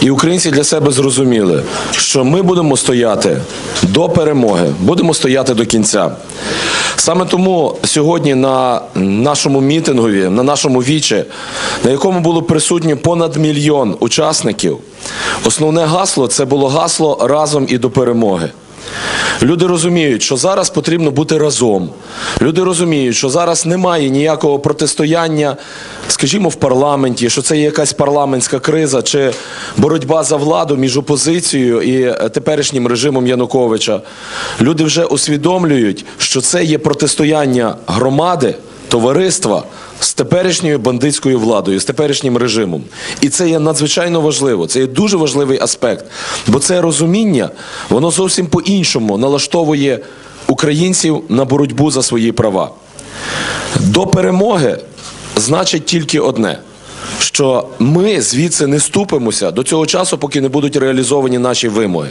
І українці для себе зрозуміли, що ми будемо стояти до перемоги, будемо стояти до кінця. Саме тому сьогодні на нашому мітингові, на нашому вічі, на якому було присутні понад мільйон учасників, основне гасло це було гасло разом і до перемоги. Люди розуміють, що зараз потрібно бути разом. Люди розуміють, що зараз немає ніякого протистояння, скажімо, в парламенті, що це є якась парламентська криза чи боротьба за владу між опозицією і е, теперішнім режимом Януковича. Люди вже усвідомлюють, що це є протистояння громади, товариства з теперішньою бандитською владою, з теперішнім режимом. І це є надзвичайно важливо. Це є дуже важливий аспект. Бо це розуміння, воно зовсім по-іншому налаштовує українців на боротьбу за свої права. До перемоги значить тільки одне. Що ми звідси не ступимося до цього часу, поки не будуть реалізовані наші вимоги.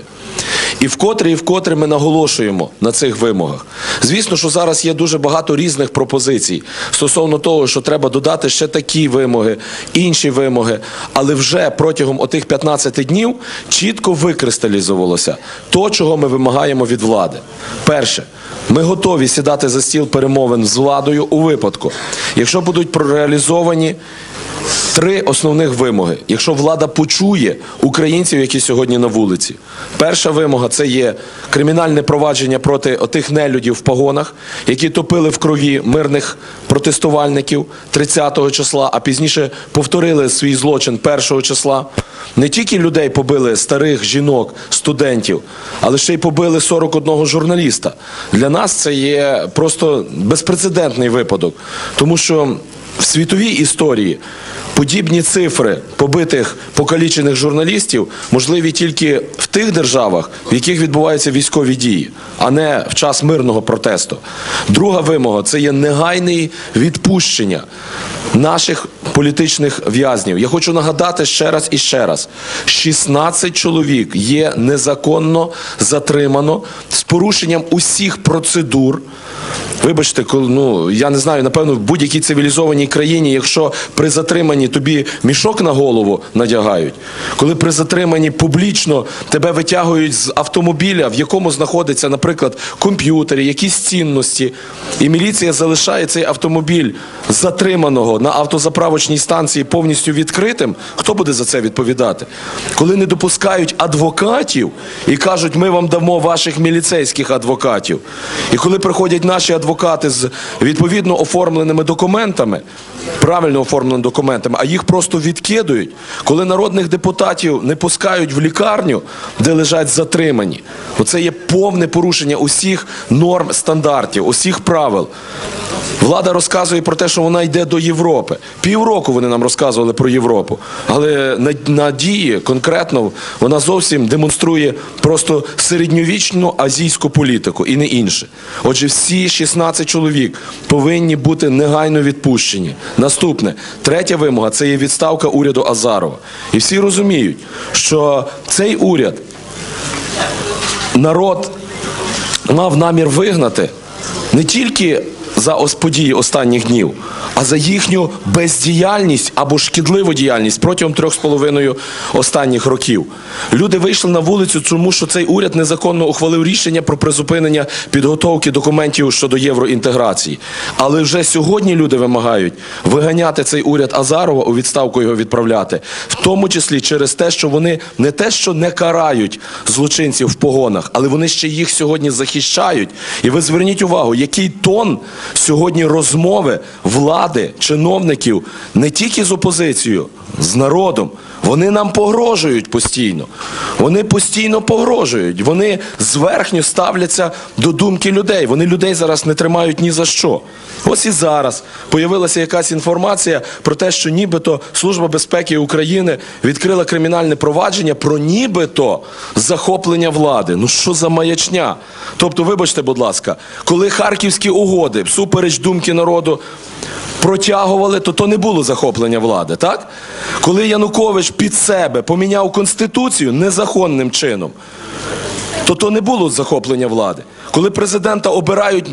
І вкотре і вкотре ми наголошуємо на цих вимогах. Звісно, що зараз є дуже багато різних пропозицій стосовно того, що треба додати ще такі вимоги, інші вимоги. Але вже протягом отих 15 днів чітко викристалізувалося то, чого ми вимагаємо від влади. Перше, ми готові сідати за стіл перемовин з владою у випадку, якщо будуть прореалізовані Три основних вимоги. Якщо влада почує українців, які сьогодні на вулиці, перша вимога це є кримінальне провадження проти отих нелюдів в погонах, які топили в крові мирних протестувальників 30-го числа, а пізніше повторили свій злочин 1-го числа. Не тільки людей побили старих жінок, студентів, але ще й побили 41 журналіста. Для нас це є просто безпрецедентний випадок, тому що в світовій історії подібні цифри побитих покалічених журналістів можливі тільки в тих державах, в яких відбуваються військові дії, а не в час мирного протесту. Друга вимога це є негайне відпущення наших політичних в'язнів. Я хочу нагадати ще раз і ще раз: 16 чоловік є незаконно затримано з порушенням усіх процедур. Вибачте, коли ну я не знаю, напевно, в будь-якій цивілізованій країні, якщо при затриманні тобі мішок на голову надягають, коли при затриманні публічно тебе витягують з автомобіля, в якому знаходиться, наприклад, комп'ютери, якісь цінності, і міліція залишає цей автомобіль затриманого на автозаправочній станції повністю відкритим, хто буде за це відповідати? Коли не допускають адвокатів і кажуть, ми вам дамо ваших міліцейських адвокатів, і коли приходять наші адвокати з відповідно оформленими документами, правильно оформленими документами, а їх просто відкидують, коли народних депутатів не пускають в лікарню, де лежать затримані, оце є повне порушення усіх норм стандартів, усіх правил. Влада розказує про те, що вона йде до Європи. Півроку вони нам розказували про Європу. Але на, на дії конкретно вона зовсім демонструє просто середньовічну азійську політику і не інше. Отже, всі 16 чоловік повинні бути негайно відпущені. Наступне, третя вимога. Це є відставка уряду Азарова. І всі розуміють, що цей уряд народ мав намір вигнати не тільки за події останніх днів, а за їхню бездіяльність або шкідливу діяльність протягом трьох з половиною останніх років. Люди вийшли на вулицю, тому що цей уряд незаконно ухвалив рішення про призупинення підготовки документів щодо євроінтеграції. Але вже сьогодні люди вимагають виганяти цей уряд Азарова у відставку його відправляти, в тому числі через те, що вони не те, що не карають злочинців в погонах, але вони ще їх сьогодні захищають. І ви зверніть увагу, який тон сьогодні розмови влади, чиновників не тільки з опозицією, з народом. Вони нам погрожують постійно. Вони постійно погрожують. Вони зверхньо ставляться до думки людей. Вони людей зараз не тримають ні за що. Ось і зараз появилася якась інформація про те, що нібито Служба безпеки України відкрила кримінальне провадження про нібито захоплення влади. Ну що за маячня? Тобто, вибачте, будь ласка, коли харківські угоди всупереч думки народу протягували, то то не було захоплення влади, так? Коли Янукович під себе поміняв конституцію незаконним чином, то то не було захоплення влади. Коли президента обирають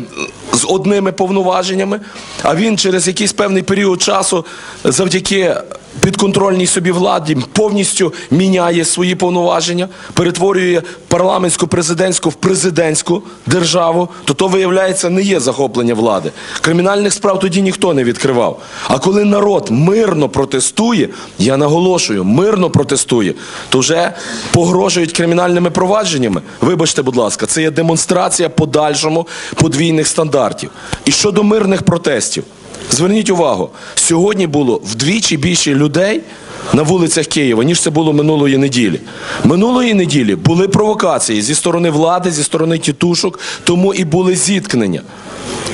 з одними повноваженнями, а він через якийсь певний період часу завдяки підконтрольній собі владі повністю міняє свої повноваження, перетворює парламентську президентську в президентську державу, то то виявляється не є захоплення влади. Кримінальних справ тоді ніхто не відкривав. А коли народ мирно протестує, я наголошую, мирно протестує, то вже погрожують кримінальними провадженнями. Вибачте, будь ласка, це є демонстрація подальшому подвійних стандартів. І щодо мирних протестів. Зверніть увагу, сьогодні було вдвічі більше людей на вулицях Києва, ніж це було минулої неділі. Минулої неділі були провокації зі сторони влади, зі сторони тітушок, тому і були зіткнення.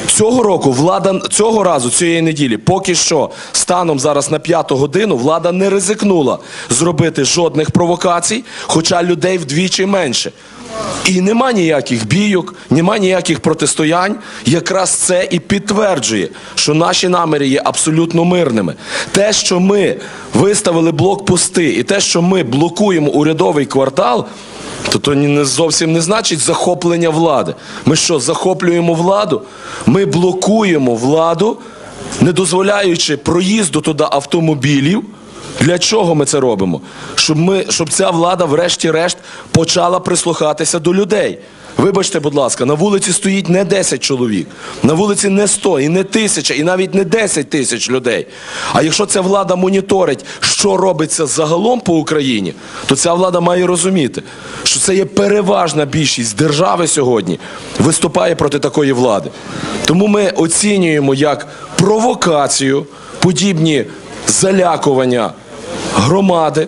Цього року влада цього разу, цієї неділі, поки що станом зараз на п'яту годину, влада не ризикнула зробити жодних провокацій, хоча людей вдвічі менше. І нема ніяких бійок, нема ніяких протистоянь. Якраз це і підтверджує, що наші наміри є абсолютно мирними. Те, що ми виставили блокпости, і те, що ми блокуємо урядовий квартал, то то зовсім не значить захоплення влади. Ми що, захоплюємо владу? Ми блокуємо владу, не дозволяючи проїзду туди автомобілів. Для чого ми це робимо? Щоб, ми, щоб ця влада, врешті-решт, почала прислухатися до людей. Вибачте, будь ласка, на вулиці стоїть не 10 чоловік, на вулиці не 100, і не тисяча, і навіть не 10 тисяч людей. А якщо ця влада моніторить, що робиться загалом по Україні, то ця влада має розуміти, що це є переважна більшість держави сьогодні виступає проти такої влади. Тому ми оцінюємо як провокацію подібні залякування громади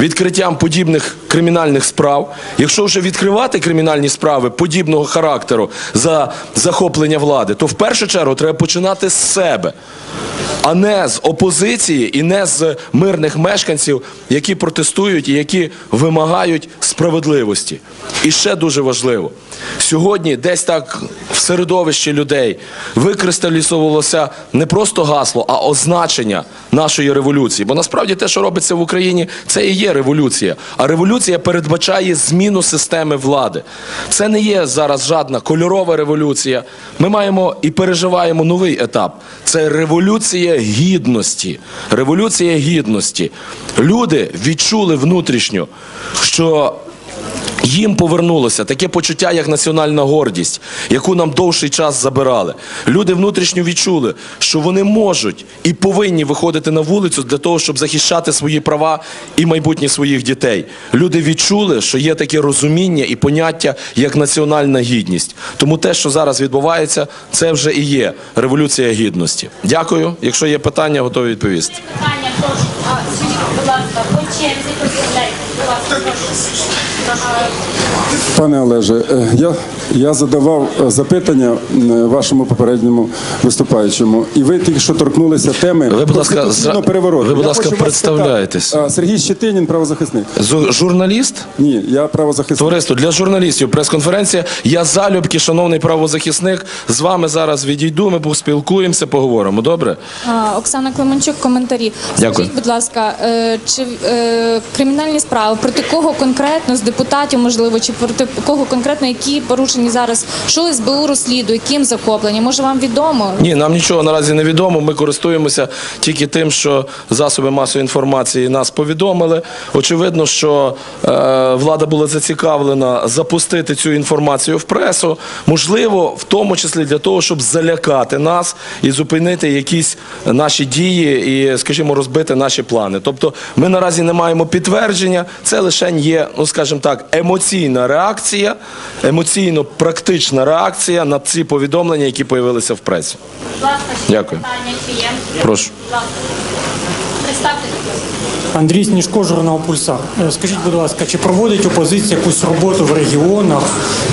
відкриттям подібних кримінальних справ. Якщо вже відкривати кримінальні справи подібного характеру за захоплення влади, то в першу чергу треба починати з себе, а не з опозиції і не з мирних мешканців, які протестують і які вимагають справедливості. І ще дуже важливо. Сьогодні десь так в середовищі людей викристалізувалося не просто гасло, а означення нашої революції. Бо насправді те, що робиться в Україні, це і є революція. А революція передбачає зміну системи влади. Це не є зараз жадна кольорова революція. Ми маємо і переживаємо новий етап. Це революція гідності. Революція гідності. Люди відчули внутрішньо, що їм повернулося таке почуття, як національна гордість, яку нам довший час забирали. Люди внутрішньо відчули, що вони можуть і повинні виходити на вулицю для того, щоб захищати свої права і майбутнє своїх дітей. Люди відчули, що є таке розуміння і поняття як національна гідність. Тому те, що зараз відбувається, це вже і є революція гідності. Дякую. Якщо є питання, готові відповісти. Питання, прошу. Будь ласка, по черзі. Будь ласка, прошу. Пане Олеже, е, я, я задавав е, запитання вашому попередньому виступаючому, і ви тільки що торкнулися теми Ви, будь ласка, конституційного перевороту. ви, будь ласка. А, Сергій Щетинін, правозахисник. Зу- Журналіст? Ні, я правозахисник. Товариство для журналістів прес-конференція. Я залюбки, шановний правозахисник. З вами зараз відійду. Ми поспілкуємося, поговоримо. Добре? А, Оксана Клименчук, коментарі. Дякую. Скажіть, будь ласка, е, чи е, кримінальні справи проти кого конкретно з депутатів, можливо, чи проти кого конкретно які порушені зараз? Що СБУ розслідує, ким захоплені? Може вам відомо? Ні, нам нічого наразі не відомо. Ми користуємося тільки тим, що засоби масової інформації нас повідомили. Очевидно, що е, влада була зацікавлена запустити цю інформацію в пресу. Можливо, в тому числі для того, щоб залякати нас і зупинити якісь наші дії і, скажімо, розбити наші плани. Тобто, ми наразі не маємо підтвердження. Це лише є, ну скажімо так, емоційна реакція, емоційно-практична реакція на ці повідомлення, які появилися в пресі. Дякую. Прошу. Представте. Андрій Сніжко, журнал Пульсар. Е, Скажіть, будь ласка, чи проводить опозиція якусь роботу в регіонах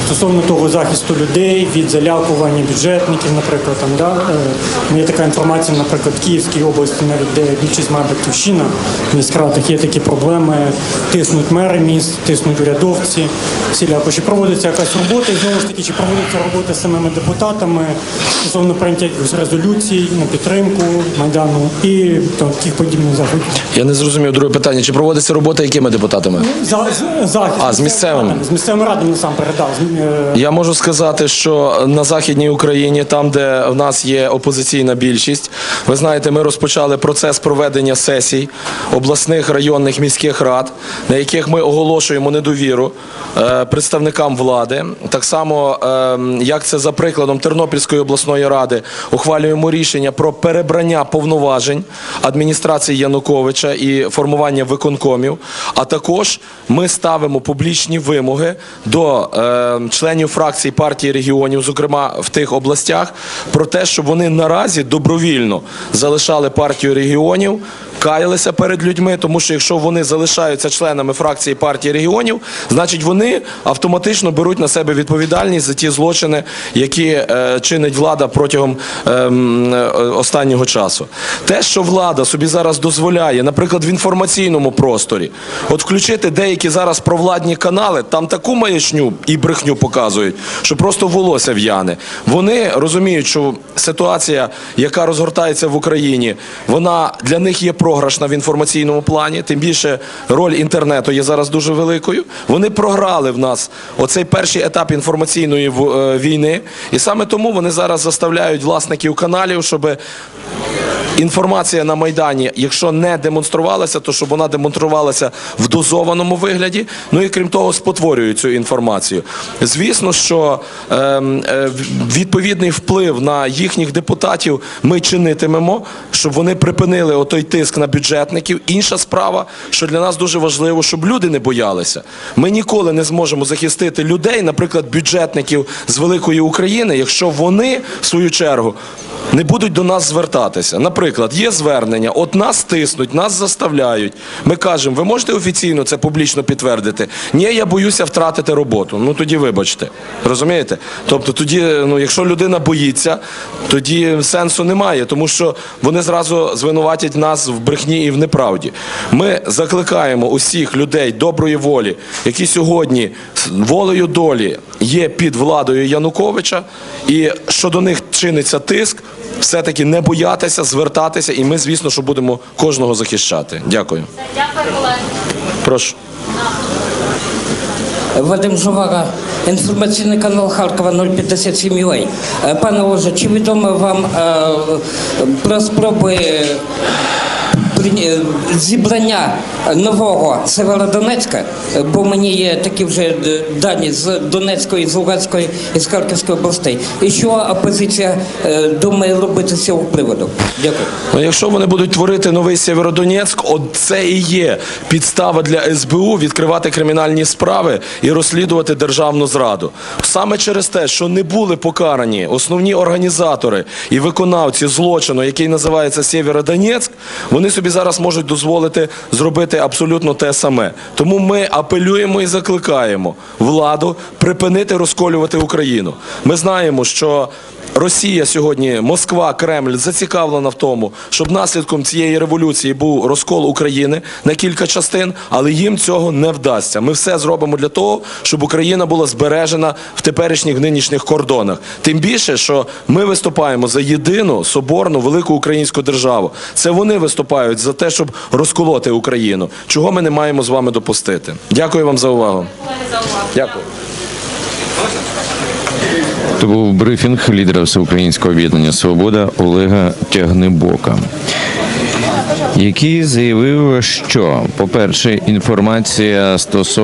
стосовно того захисту людей від залякування бюджетників, наприклад, там да Е, є така інформація, наприклад, в Київській області, навіть де більшість має батьківщина, в міськрадах є такі проблеми, тиснуть мери міст, тиснуть урядовці. Всіляко чи проводиться якась робота, і знову ж таки, чи проводиться робота з самими депутатами стосовно прийняття якихось резолюцій на підтримку майдану і таких подібних заходів. Я не зрозумів зрозумів друге питання. Чи проводиться робота якими депутатами? За, з- А, з місцевими? З місцевими радами сам передав. Е, Я можу сказати, що на західній Україні, там де в нас є опозиційна більшість, ви знаєте, ми розпочали процес проведення сесій обласних районних міських рад, на яких ми оголошуємо недовіру е, представникам влади. Так само, е, як це за прикладом Тернопільської обласної ради, ухвалюємо рішення про перебрання повноважень адміністрації Януковича і формування виконкомів. А також ми ставимо публічні вимоги до е, членів фракцій партії регіонів, зокрема в тих областях, про те, щоб вони наразі добровільно залишали партію регіонів. Каялися перед людьми, тому що якщо вони залишаються членами фракції партії регіонів, значить вони автоматично беруть на себе відповідальність за ті злочини, які е, чинить влада протягом ем, е, останнього часу. Те, що влада собі зараз дозволяє, наприклад, в інформаційному просторі, от включити деякі зараз провладні канали, там таку маячню і брехню показують, що просто волосся в'яне. Вони розуміють, що ситуація, яка розгортається в Україні, вона для них є програшна в інформаційному плані. Тим більше роль інтернету є зараз дуже великою. Вони програли в нас оцей перший етап інформаційної е, війни, і саме тому вони зараз заставляють власників каналів, щоб інформація на майдані, якщо не демонструвалася, то щоб вона демонструвалася в дозованому вигляді. Ну і крім того, спотворюють цю інформацію. Звісно, що ем, е, відповідний вплив на їхніх депутатів ми чинитимемо, щоб вони припинили отой тиск на бюджетників. Інша справа, що для нас дуже важливо, щоб люди не боялися. Ми ніколи не зможемо захистити людей, наприклад, бюджетників з великої України, якщо вони в свою чергу не будуть до нас звертатися. Наприклад, є звернення, от нас тиснуть, нас заставляють. Ми кажемо, ви можете офіційно це публічно підтвердити? Ні, я боюся втратити роботу. Ну тоді вибачте. Розумієте? Тобто, тоді, ну, якщо людина боїться, тоді сенсу немає, тому що вони зразу звинуватять нас в брехні і в неправді. Ми закликаємо усіх людей доброї волі, які сьогодні волею долі є під владою Януковича, і що до них чиниться тиск, все-таки не боятися, звертатися, і ми, звісно, що будемо кожного захищати. Дякую. Дякую, колеги. Прошу. Вадим Жувара, інформаційний канал Харкова 057 UA. Е, Пане Олеже, чи відомо вам е, про спроби зібрання нового Северодонецька? Е, Бо мені є такі вже е, дані з Донецької, з Луганської і з Харківської областей. І що опозиція е, думає робити з цього приводу? Дякую. Ну, якщо вони будуть творити новий Сєвєродонецьк, от це і є підстава для СБУ відкривати кримінальні справи і розслідувати державну зраду. Саме через те, що не були покарані основні організатори і виконавці злочину, який називається Сєвєродонецьк, вони собі зараз можуть дозволити зробити абсолютно те саме. Тому ми апелюємо і закликаємо владу припинити розколювати Україну. Ми знаємо, що Росія сьогодні, Москва, Кремль зацікавлена в тому, щоб наслідком цієї революції був розкол України на кілька частин, але їм цього не вдасться. Ми все зробимо для того, щоб Україна була збережена в теперішніх нинішніх кордонах. Тим більше, що ми виступаємо за єдину соборну велику українську державу. Це вони виступають за те, щоб розколоти Україну. Чого ми не маємо з вами допустити? Дякую вам за увагу. Дякую. Це був брифінг лідера Всеукраїнського об'єднання Свобода Олега Тягнебока, який заявив, що, по-перше, інформація стосовно